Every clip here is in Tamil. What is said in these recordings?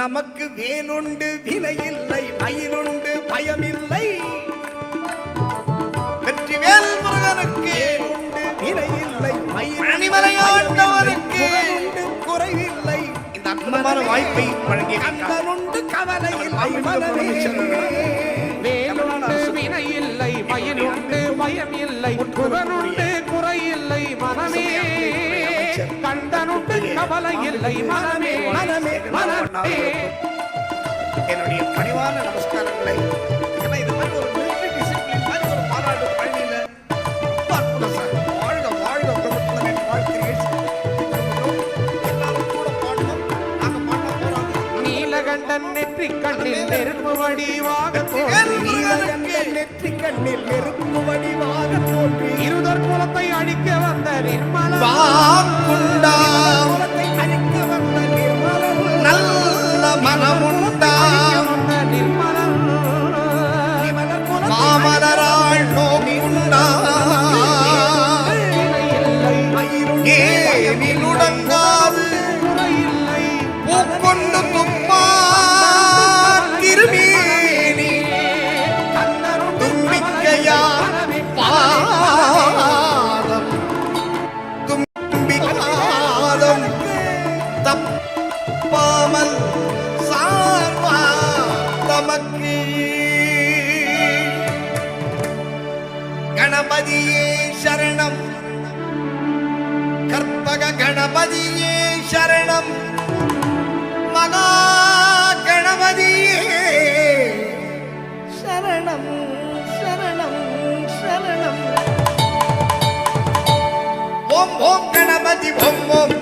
நமக்கு வேலுண்டு வினையில்லை மயிலுண்டு பயமில்லை. வெற்றி வேல் முருகனுக்கு உண்டு வினையில்லை மணிமலையாண்டவருக்கு உண்டு குறைவில்லை. இந்த அற்புதமான வாய்ப்பை வழங்கிய கண்ணனுண்டு கவலை வேலுண்டு வினை இல்லை மயிலுண்டு பயம் இல்லை புகனுண்டு குறையில்லை மனமே கவலை இல்லை மனமே மனமே. மனமே. என்னுடைய பணிவான நமஸ்காரங்களை ஏன்னா இது மாதிரி ஒரு நீலகண்டன் நெற்றி கண்ணில் நெருப்பு வடிவாக தோன்றி. நெற்றிக் கண்ணில் நெருப்பு வடிவாக தோன்றி இருதற் குலத்தை அழிக்க வந்த நிர்மலா குலத்தை அழிக்க வந்த நிர்மலன் நல்ல மனமுண்டா. தப்பாமல் சார்வா தமக்கு. கணபதியே சரணம். கற்பக கணபதியே சரணம். மகா கணபதியே சரணம் சரணம் சரணம். ஓம் ஓம் கணபதி ஓம் ஓம்.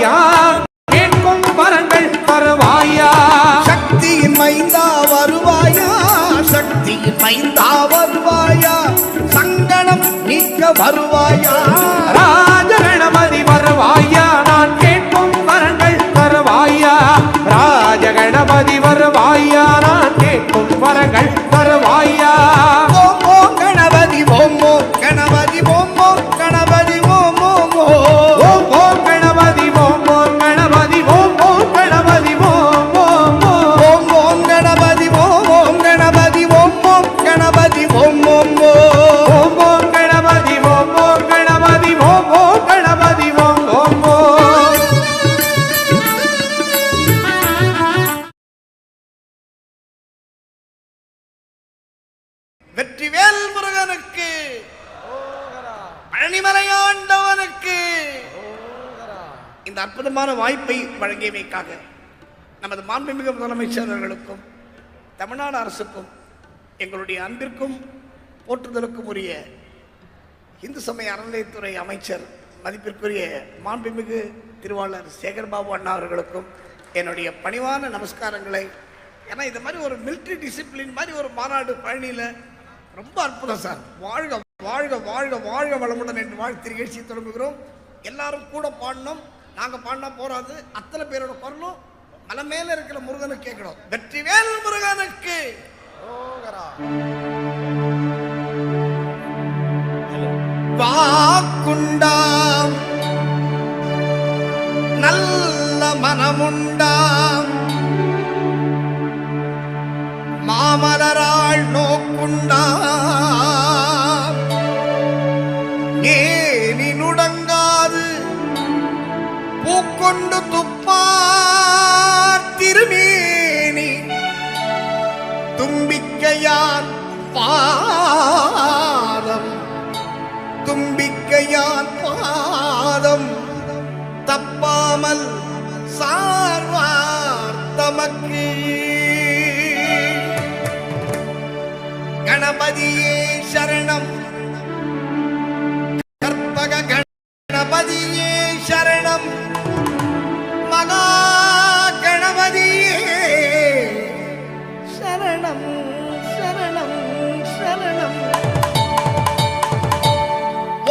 வருவாயா கேட்கும் வரங்கள் தருவாயா சக்தியின் மைந்தா வருவாயா? சக்தியின் மைந்தா வருவாயா? சங்கடம் நீக்க வருவாயா? அற்புதமான வாய்ப்பை வழங்கியமைக்காக நமது மாண்புமிகு முதலமைச்சர் அவர்களுக்கும் தமிழ்நாடு அரசுக்கும் எங்களுடைய அன்பிற்கும் போற்றுதலுக்கும் உரிய இந்து சமய அறநிலையத்துறை அமைச்சர் மதிப்பிற்குரிய மாண்புமிகு திருவாளர் சேகர்பாபு அண்ணா அவர்களுக்கும் என்னுடைய பணிவான நமஸ்காரங்களை. ஏன்னா இந்த மாதிரி ஒரு மிலிட்ரி டிசிப்ளின் மாதிரி ஒரு மாநாடு பழனியில் ரொம்ப அற்புதம் சார். வாழ்க வாழ்க வாழ்க வாழ்க வளமுடன் என்று வாழ்த்து நிகழ்ச்சி தொடங்குகிறோம். எல்லாரும் கூட பாடணும். நாங்கள் பாடினா போறாது. அத்தனை பேரோட குரலும் மலை மேல இருக்கிற முருகனுக்கு கேட்கணும். வெற்றி வேல் முருகனுக்கு வாக்குண்டாம். நல்ல மனமுண்டாம். மாமலராள் நோக்குண்டாம். பூக்கொண்டு திருமேனி. தும்பிக்கையான் பாதம். தும்பிக்கையான் பாதம். தப்பாமல் சார்வார் தமக்கு கணபதியே சரணம். கற்பக கணபதியே சரணம். மகா கணபதியே. சரணம் சரணம் சரணம்.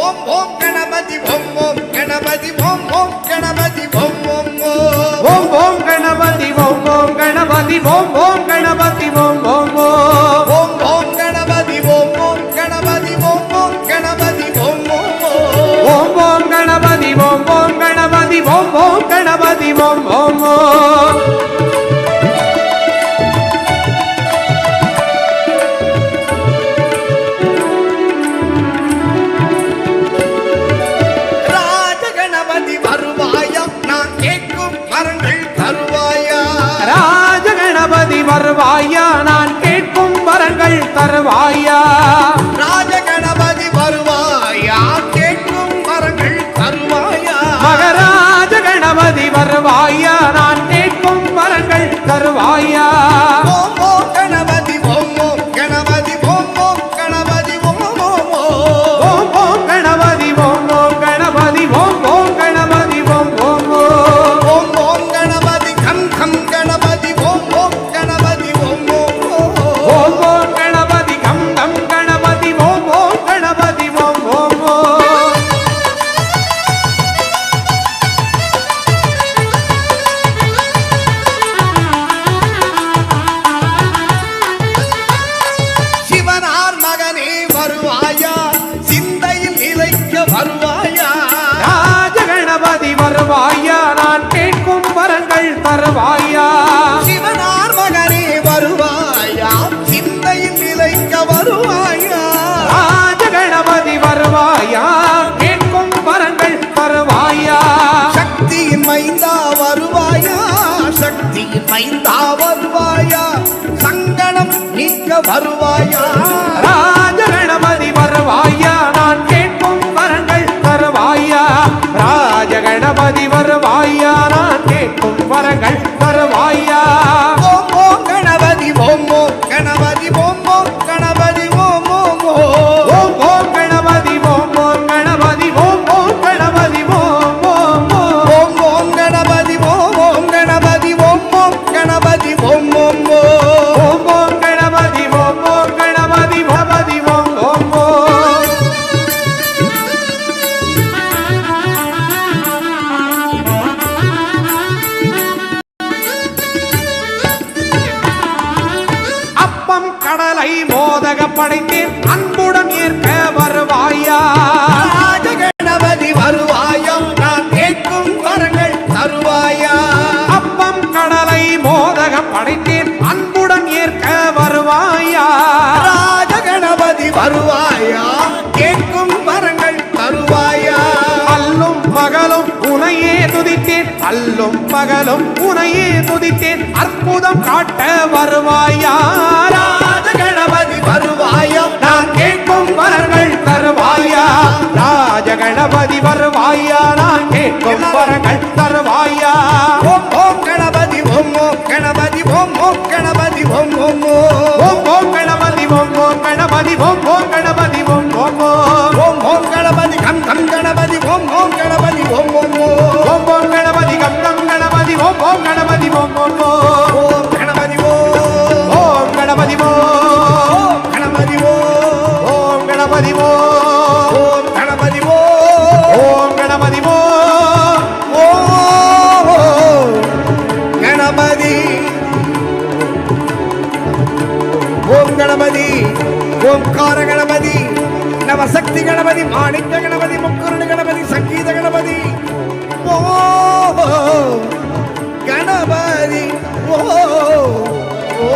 ஓம் ஓம் கணபதி ஓம் ஓம் கணபதி ஓம் ஓம் கணபதி ஓம் ஓம் ஓம். ஓம் கணபதி ஓம் ஓம் கணபதி ஓம் ஓம் கணபதி ஓம் ஓம். ஓம் ஓம் கணபதி ஓம் ஓம் ஓம் ராஜ கணபதி வருவாயா? நான் கேட்கும் மரங்கள் தருவாயா? ராஜ கணபதி வருவாயா? நான் கேட்கும் வரங்கள் தருவாயா? ராஜ கணபதி வருவாயா? கேட்கும் மரங்கள் தருவாயா? மகராஜ தருவாயா நான் கேட்கும் மரங்கள் தருவாயா. வருவாயா? ராஜ வருவாயா? நான் கேட்கும் வரங்கள் தருவாயா ராஜ வருவாயா? நான் கேட்கும் வரங்கள் தருவாயா பகலும் உனையே துதித்தேன். அற்புதம் காட்ட வருவாயா? ராஜ கணபதி வருவாயா? நான் கேட்கும் வரங்கள் தருவாயா? ராஜ கணபதி வருவாயா? நான் கேட்கும் வரங்கள் தருவாயா? ஓம் ஓம் கணபதி ஓம் ஓம் கணபதி ஓம் ஓம் கணபதி ஓம் ஓம் ஓம். ஓம் கணபதி ஓம் ஓம் கணபதி ஓம் ஓம் கணபதி ஓம் ஓம். ஓம் ஓம் கணபதி கம் கம் கணபதி ஓம்கார கணபதி நவசக்தி கணபதி மாணிக்க கணபதி முக்குருணி கணபதி சங்கீத கணபதி. ஓ கணபதி ஓ ஓ.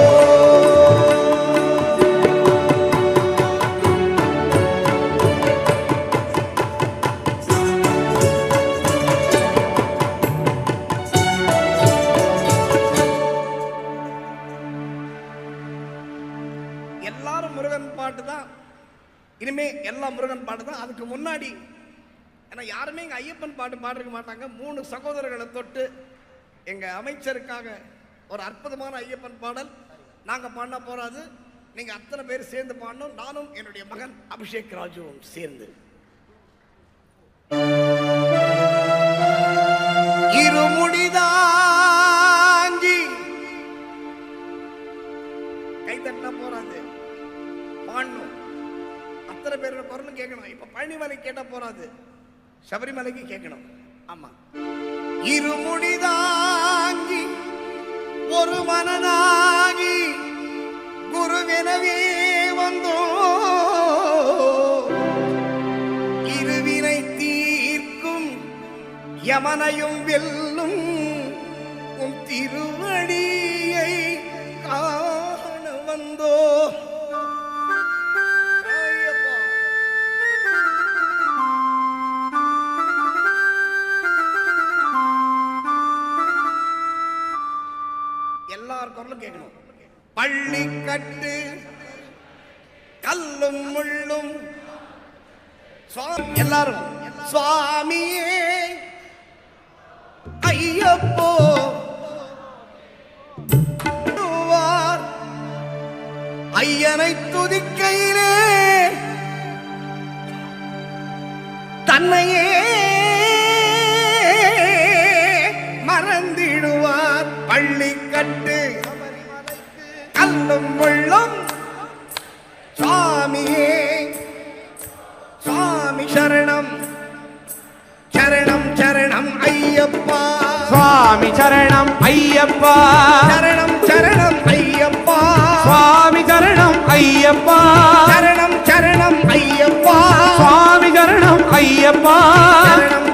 முன்னாடி. ஏன்னா யாருமே எங்கள் ஐயப்பன் பாட்டு பாடிருக்க மாட்டாங்க. மூணு சகோதரர்களை தொட்டு எங்கள் அமைச்சருக்காக ஒரு அற்புதமான ஐயப்பன் பாடல் நாங்கள் பாடினா போறாது. நீங்கள் அத்தனை பேர் சேர்ந்து பாடணும். நானும் என்னுடைய மகன் அபிஷேக் ராஜுவும் சேர்ந்து. பழனிமலை கேட்டா போறாது. சபரிமலைக்கு கேட்கணும். ஆமா. இருமுடிதாங்கி ஒரு மனநாகி குருவெனவே வந்தோ. இருவினை தீர்க்கும் யமனையும் வெல்லும் உன் திருவடியை பள்ளிக்கட்டு கல்லும் முள்ளும். எல்லாரும் சுவாமியே. ஐயப்போ ஐயனை துதிக்கையிலே தன்னையே மறந்திடுவார். பள்ளிக்கட்டு கல்லும் முள்ளும் சுவாமியே சுவாமி சரணம். சரணம் சரணம் ஐயப்பா. சுவாமி சரணம் ஐயப்பா. சரணம் சரணம் ஐயப்பா. சுவாமி சரணம் ஐயப்பா. சரணம் சரணம் ஐயப்பா. சுவாமி சரணம் ஐயப்பா. சரணம்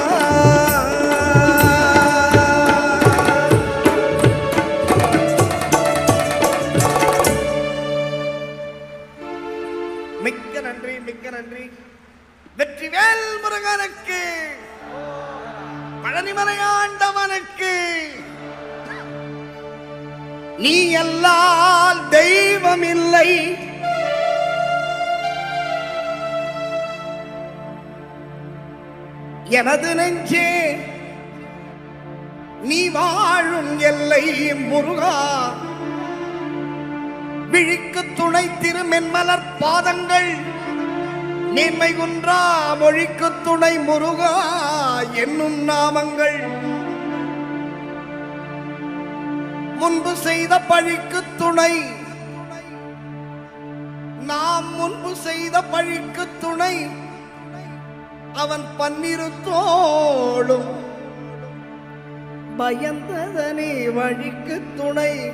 எனது நெஞ்சே நீ வாழும் எல்லை முருகா. விழிக்கு துணை திருமென்மலர் பாதங்கள் மேன்மை குன்றா மொழிக்கு துணை முருகா என்னும் நாமங்கள். முன்பு செய்த பழிக்கு துணை நாம் முன்பு செய்த பழிக்கு துணை. அவன் பன்னிரு தோளும். பயந்ததனே வழிக்கு துணை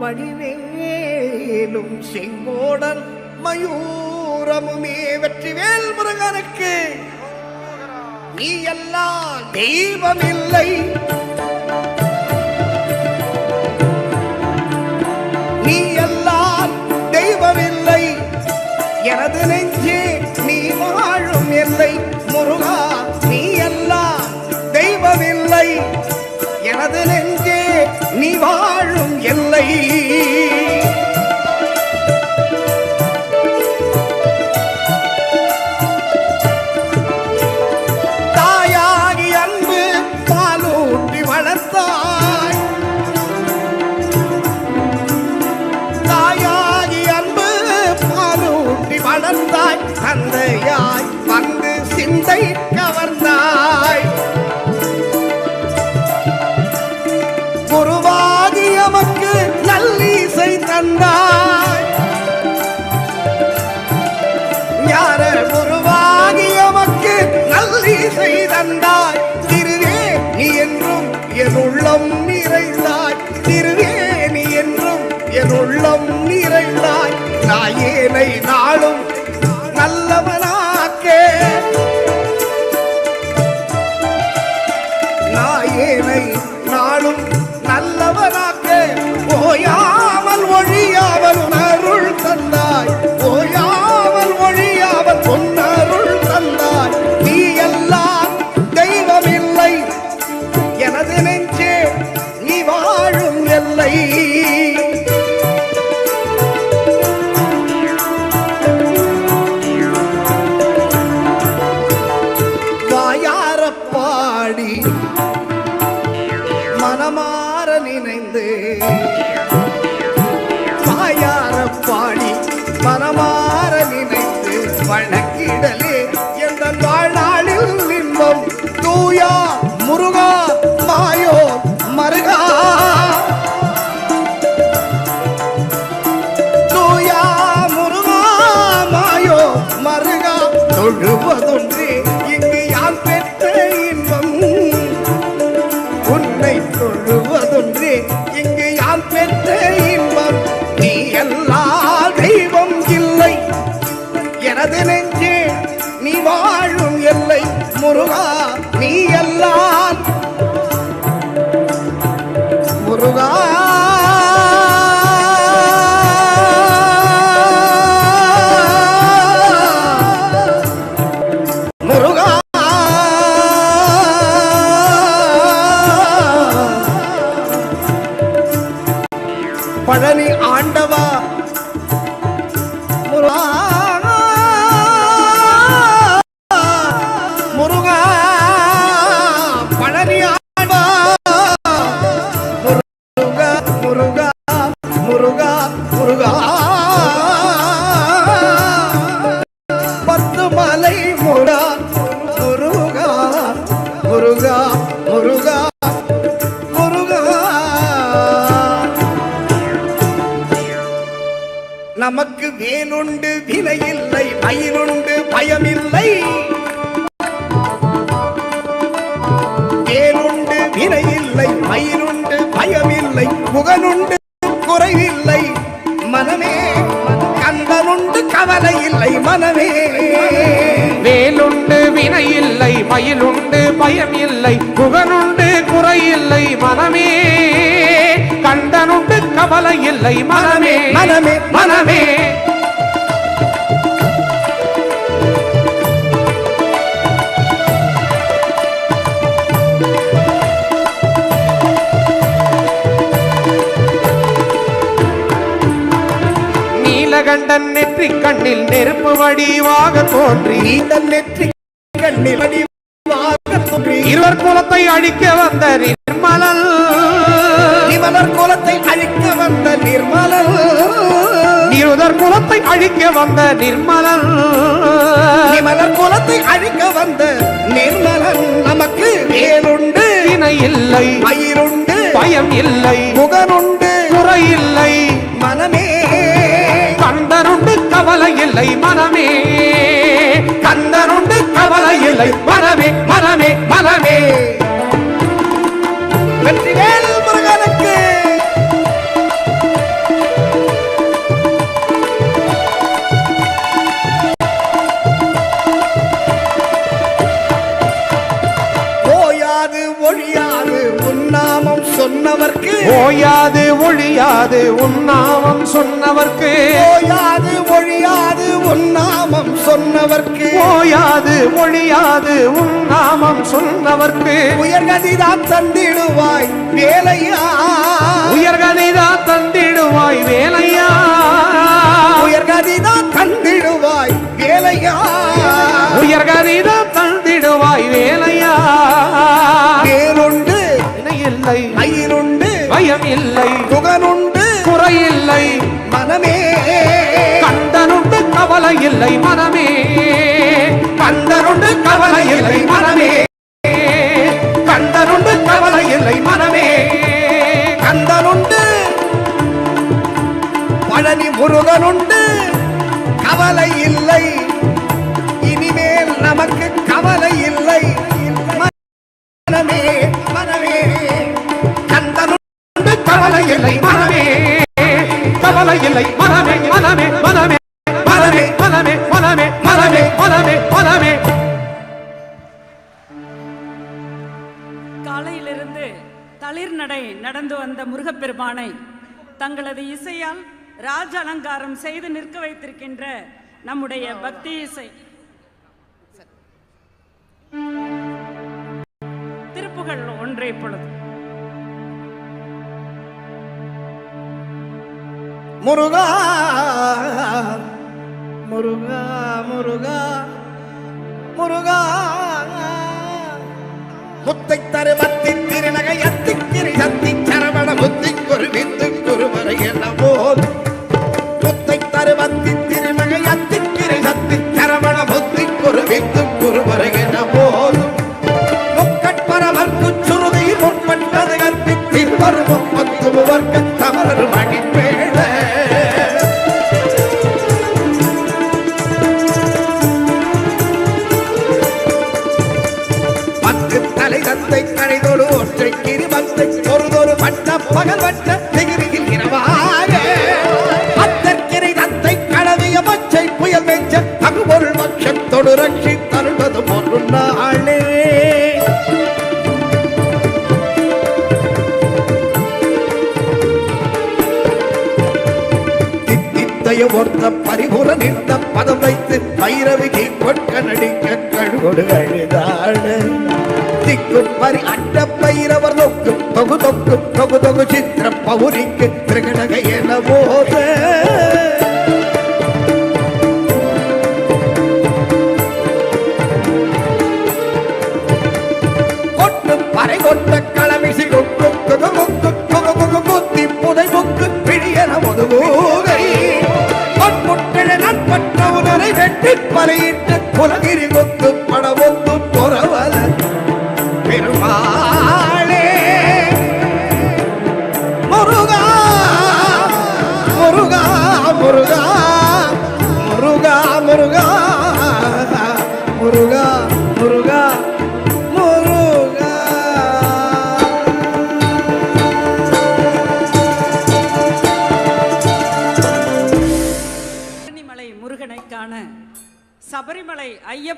வடிவேலும் செங்கோடன் மயூரமுமே வெற்றிவேல் முருகனுக்கு. நீ எல்லாம் தெய்வமில்லை. நீ எல்லாம் தெய்வமில்லை. எனது நெஞ்சே நீ வாழும் இல்லை. முருகா நீ எல்லாம் தெய்வமில்லை. எனது நெஞ்சே நீ வாழும் எல்லை. செய்தந்தாய் திருவே நீ என்றும் என் உள்ளம் நிறைந்தாய். திருவே நீ என்றும் என் உள்ளம் நிறைந்தாய். நாயேனை நாளும் பாடி பார்த்து மலை முடா. முருகா முருகா முருகா முருகா. நமக்கு வேலுண்டு வினையில்லை பயனுண்டு பயமில்லை. வேலுண்டு வினையில்லை மயிலுண்டு பயமில்லை. புகனுண்டு இல்லை மனமே. வேலுண்டு வினையில்லை மயிலுண்டு பயமில்லை புகனுண்டு குறையில்லை மனமே. கண்டனுண்டு கவலை இல்லை மனமே மனமே, மனமே. நீலகண்டன் நெற்றி கண்ணில் நெருப்பு வடிவாக தோன்றி. நெற்றி கண்ணில் அடிவாக தோன்றி. இருவர் குலத்தை அழிக்க வந்த நிர்மலன். நிமலர் கோலத்தை அழிக்க வந்த நிர்மலன். இருவர் குலத்தை அழிக்க வந்த நிர்மலன். நிமலர் கோலத்தை அழிக்க வந்த நிர்மலன். நமக்கு வேலுண்டு வினை இல்லை. மயிருண்டு பயம் இல்லை. முகனுண்டு. குறை இல்லை. கவலை இல்லை மனமே. கந்தனுண்டு கவலை இல்லை மனமே மனமே மனமே. வெற்றிவே! ஓயாது ஒழியாது உன்னாமம் சொன்னவர்க்கு. ஓயாது ஒழியாது உன்னாமம் சொன்னவர்க்கு. ஓயாது ஒழியாது உன்னாமம் சொன்னவர்க்கு. உயர்கதிதான் தந்திடுவாய் வேலையா? உயர்கதைதான் தந்திடுவாய் வேலையா? இல்லை மனமே. கந்தருண்டு கவலை இல்லை மனமே. கந்தருண்டு கவலை இல்லை மனமே. கந்தனுண்டு பழனி முருகனுண்டு கவலை இல்லை. இனிமேல் நமக்கு கவலை இல்லை. மனமே மனமே. கந்தனுண்டு கவலை இல்லை மனமே. கவலை இல்லை மனமே மனமே. தளிர்நடை நடந்து வந்த முருகப்பெருமானை தங்களது இசையால் ராஜ அலங்காரம் செய்து நிற்க வைத்திருக்கின்ற நம்முடைய பக்தி இசை. திருப்புகள் ஒன்றை பொழுது. முருகா முருகா முருகா முருகா. முத்தை தருவத்தி திருநகை அத்திக்கிரி சத்தி சரவண புத்தி குரு தித்தித்தைய ஒத்த பரிபுற நின்ற பதம் வைத்து பைரவிகை கொட்க நடிக்க கழுகொடு அழுதாடு திக்கும் பரி அட்ட பைரவர் நோக்கும் தொகு தொக்கும் தொகு தொகு சித்திர பௌரிக்கு திருகடக என கட்டி பலையிட்ட குலகிரி முத்து படவும்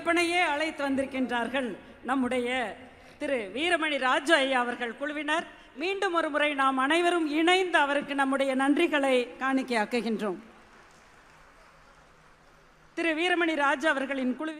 கற்பனையே அழைத்து வந்திருக்கின்றார்கள் நம்முடைய திரு வீரமணி ராஜு ஐயா அவர்கள் குழுவினர். மீண்டும் ஒரு முறை நாம் அனைவரும் இணைந்து அவருக்கு நம்முடைய நன்றிகளை காணிக்கையாக்குகின்றோம். திரு வீரமணி ராஜு அவர்களின் குழு